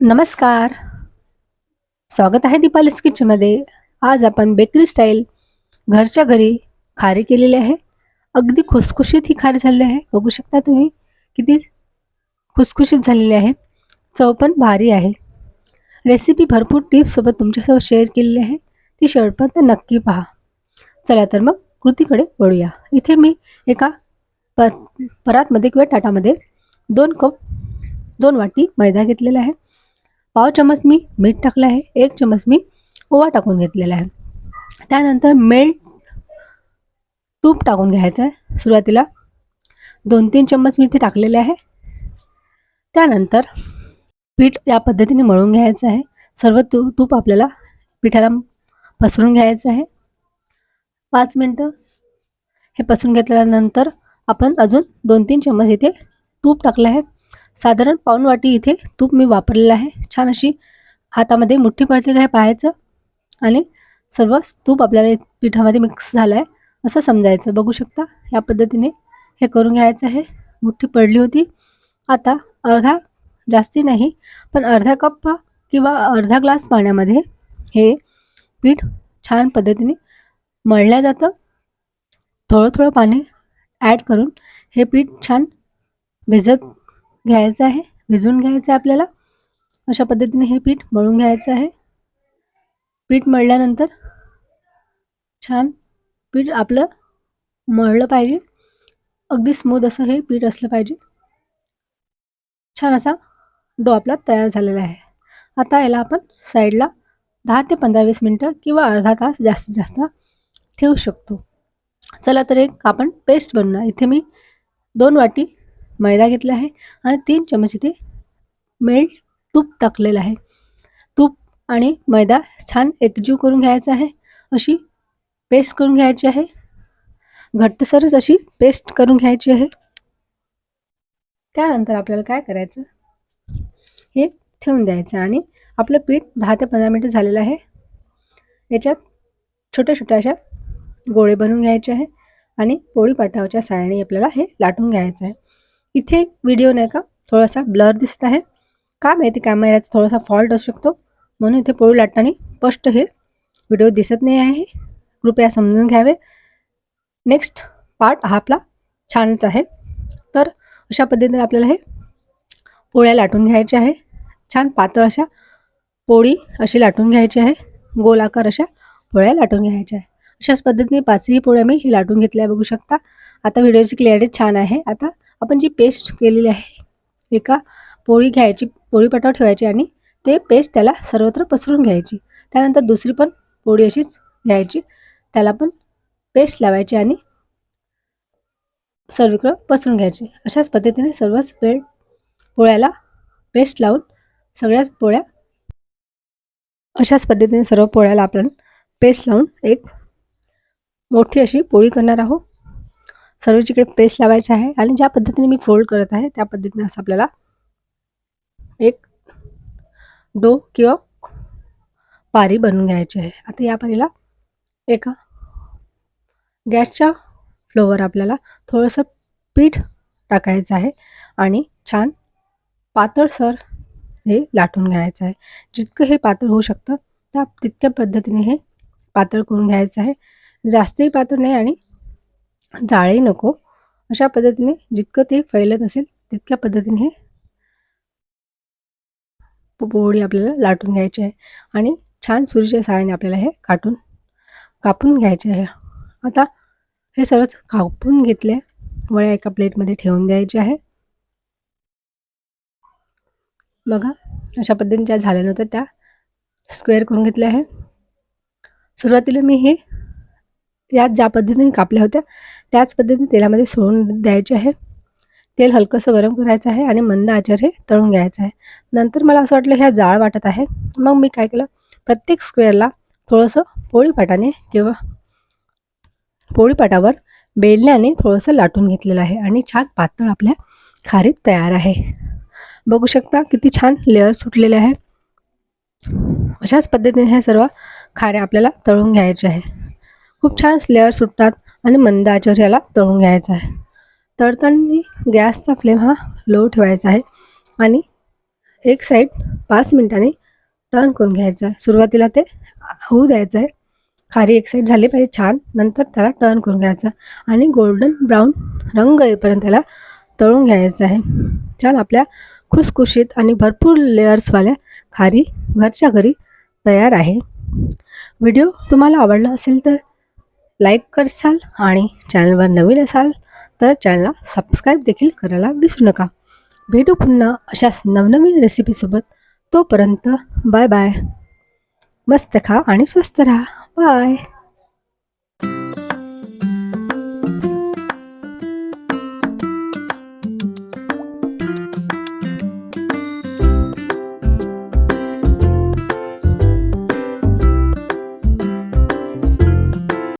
नमस्कार. स्वागत आहे दीपालीस किचनमध्ये. आज आपण बेकरी स्टाईल घरच्या घरी खारी केलेली आहे. अगदी खुसखुशीत ही खारी झालेली आहे. बघू शकता तुम्ही किती खुसखुशीत झालेली आहे. चव पण भारी आहे. रेसिपी भरपूर टिप्ससोबत तुमच्यासोबत शेअर केलेली आहे. ती शेवटपर्यंत नक्की पहा. चला तर मग कृतीकडे वळूया. इथे मी एका प परातमध्ये किंवा टाटामध्ये दोन कप दोन वाटी मैदा घेतलेला आहे. पाव चमच मी मीठ टाकलं आहे एक चमच मी ओवा टाकून घेतलेला आहे. त्यानंतर मेल्ट तूप टाकून घ्यायचं आहे सुरुवातीला. दोन तीन चम्मच मी ते टाकलेले आहे. त्यानंतर पीठ या पद्धतीने मळून घ्यायचं आहे. सर्व तू तूप आपल्याला पिठाला पसरून घ्यायचं आहे. पाच मिनटं हे पसरून घेतल्यानंतर आपण अजून दोन तीन चम्मच इथे तूप टाकलं आहे. साधारण पाऊन वाटी इथे तूप मी वापरलेलं आहे. छान अशी हातामध्ये मुठ्ठी पडते काय पाहायचं. आणि सर्व तूप आपल्याला पिठामध्ये मिक्स झालं आहे असं समजायचं. बघू शकता या पद्धतीने हे करून घ्यायचं आहे. मुठ्ठी पडली होती. आता अर्धा जास्ती नाही पण अर्धा कप किंवा अर्धा ग्लास पाण्यामध्ये हे पीठ छान पद्धतीने मळलं जातं. थोडं थोडं पाणी ॲड करून हे पीठ छान भिजत घ्यायचं आहे. भिजवून घ्यायचं आहे आपल्याला. अशा पद्धतीने हे पीठ मळून घ्यायचं आहे. पीठ मळल्यानंतर छान पीठ आपलं मळलं पाहिजे. अगदी स्मूथ असं हे पीठ असलं पाहिजे. छान असा डो आपला तयार झालेला आहे. आता याला आपण साईडला दहा ते पंधरा वीस मिनटं किंवा अर्धा तास जास्तीत जास्त ठेवू शकतो. चला तर एक आपण पेस्ट बनवूया. इथे मी दोन वाटी मैदा घेतला आहे आणि तीन चमच इथे मेल्ट तूप टाकलेलं आहे. तूप आणि मैदा छान एकजीव करून घ्यायचा आहे. अशी पेस्ट करून घ्यायची आहे. घट्टसरच अशी पेस्ट करून घ्यायची आहे. त्यानंतर आपल्याला काय करायचं? हे ठेवून द्यायचं आणि आपलं पीठ दहा ते पंधरा मिनटं झालेलं आहे. याच्यात छोट्या छोट्या अशा गोळे बनवून घ्यायचे आहे आणि पोळी पाटावच्या साहाय्याने आपल्याला हे लाटून घ्यायचं आहे. इथे व्हिडिओ नाही का? थोडासा ब्लर दिसत आहे. का माहिती? कॅमेऱ्याचा थोडासा फॉल्ट असू शकतो. म्हणून इथे पोळी लाटताना स्पष्ट हे व्हिडिओ दिसत नाही आहे. कृपया समजून घ्यावे. नेक्स्ट पार्ट हा आपला छानच आहे. तर अशा पद्धतीने आपल्याला हे पोळ्या लाटून घ्यायच्या आहे. छान पातळ अशा पोळी अशी लाटून घ्यायची आहे. गोलाकार अशा पोळ्या लाटून घ्यायच्या आहे. अशाच पद्धतीने पाचही पोळ्या मी ही लाटून घेतल्या बघू शकता. आता व्हिडिओची क्लिअरिटी छान आहे. आता आपण जी पेस्ट केलेली आहे एका पोळी घ्यायची पोळी पटावर ठेवायची आणि ते पेस्ट त्याला सर्वत्र पसरून घ्यायची. त्यानंतर दुसरी पण पोळी अशीच घ्यायची. त्याला पण पेस्ट लावायची आणि सर्वीकडं पसरून घ्यायची. अशाच पद्धतीने सर्वच पेळ पोळ्याला पेस्ट लावून सगळ्याच पोळ्या अशाच पद्धतीने सर्व पोळ्याला आपण पेस्ट लावून एक मोठी अशी पोळी करणार आहोत. सर्वचीकडे पेस्ट लावायचं आहे आणि ज्या पद्धतीने मी फोल्ड करत आहे त्या पद्धतीने असं आपल्याला एक डो किंवा पारी बनवून घ्यायची आहे. आता या पारीला एका गॅसच्या फ्लोवर आपल्याला थोडंसं पीठ टाकायचं आहे आणि छान पातळसर हे लाटून घ्यायचं आहे. जितकं हे पातळ होऊ शकतं त्या तितक्या पद्धतीने हे पातळ करून घ्यायचं आहे. जास्तही पातळ नाही आणि जाळही नको. अशा पद्धतीने जितकं ते फैलत असेल तितक्या पद्धतीने हे पोळी आपल्याला लाटून घ्यायची आहे. आणि छान सुरीच्या सहाय्याने आपल्याला हे काटून कापून घ्यायचे आहे. आता हे सर्वच कापून घेतले वळ्या एका प्लेटमध्ये ठेवून द्यायचे आहे. बघा अशा पद्धतीने ज्या झाल्या होत्या त्या स्क्वेअर करून घेतल्या आहे. सुरुवातीला मी हे यात ज्या पद्धतीने कापल्या होत्या त्याच पद्धतीने तेलामध्ये सोडून द्यायचे आहे. तेल हलकंसं गरम करायचं आहे आणि मंद आचार हे तळून घ्यायचं आहे. नंतर मला असं वाटलं ह्या जाळ वाटत आहे. मग मी काय केलं प्रत्येक स्क्वेअरला थोडंसं पोळीपाटाने किंवा पोळीपाटावर बेलण्याने थोडंसं लाटून घेतलेलं आहे आणि छान पातळ आपल्या खारीत तयार आहे. बघू शकता किती छान लेअर सुटलेले आहे. अशाच पद्धतीने ह्या सर्व खारे आपल्याला तळून घ्यायचे आहे. खूप छान स्लेअर सुटतात आणि मंद आचर याला तळून घ्यायचा आहे. तळताना गॅसचा फ्लेम हा लो ठेवायचा आहे आणि एक साईड पाच मिनिटांनी टर्न करून घ्यायचं आहे. सुरुवातीला ते होऊ द्यायचं आहे. खारी एक साईड झाली पाहिजे छान. नंतर त्याला टर्न करून घ्यायचा आणि गोल्डन ब्राऊन रंग येईपर्यंत त्याला तळून घ्यायचं आहे. छान आपल्या खुसखुशीत आणि भरपूर लेअर्सवाल्या खारी घरच्या घरी तयार आहे. व्हिडिओ तुम्हाला आवडला असेल तर लाईक करसाल आणि चॅनलवर नवीन असाल तर चॅनलला सबस्क्राईब देखील करायला विसरू नका. भेटू पुन्हा अशाच नवनवीन रेसिपीसोबत तोपर्यंत बाय बाय. मस्त खा आणि स्वस्त राहा. बाय.